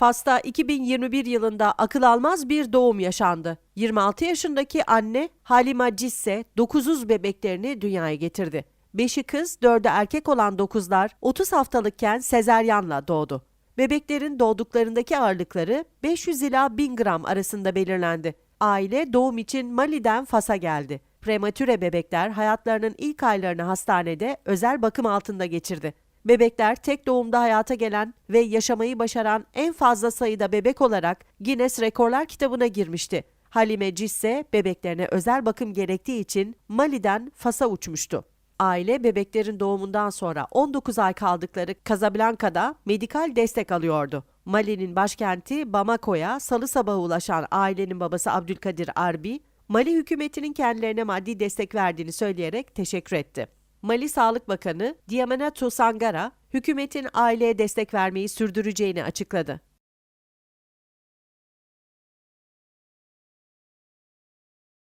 Fas'ta 2021 yılında akıl almaz bir doğum yaşandı. 26 yaşındaki anne Halima Cisse 900 bebeklerini dünyaya getirdi. 5'i kız, 4'ü erkek olan 9'lar 30 haftalıkken sezeryanla doğdu. Bebeklerin doğduklarındaki ağırlıkları 500 ila 1000 gram arasında belirlendi. Aile doğum için Mali'den Fas'a geldi. Prematüre bebekler hayatlarının ilk aylarını hastanede özel bakım altında geçirdi. Bebekler tek doğumda hayata gelen ve yaşamayı başaran en fazla sayıda bebek olarak Guinness Rekorlar kitabına girmişti. Halime Cisse bebeklerine özel bakım gerektiği için Mali'den Fas'a uçmuştu. Aile bebeklerin doğumundan sonra 19 ay kaldıkları Casablanca'da medikal destek alıyordu. Mali'nin başkenti Bamako'ya salı sabahı ulaşan ailenin babası Abdülkadir Arbi, Mali hükümetinin kendilerine maddi destek verdiğini söyleyerek teşekkür etti. Mali Sağlık Bakanı Diamanatu Sangara, hükümetin aileye destek vermeyi sürdüreceğini açıkladı.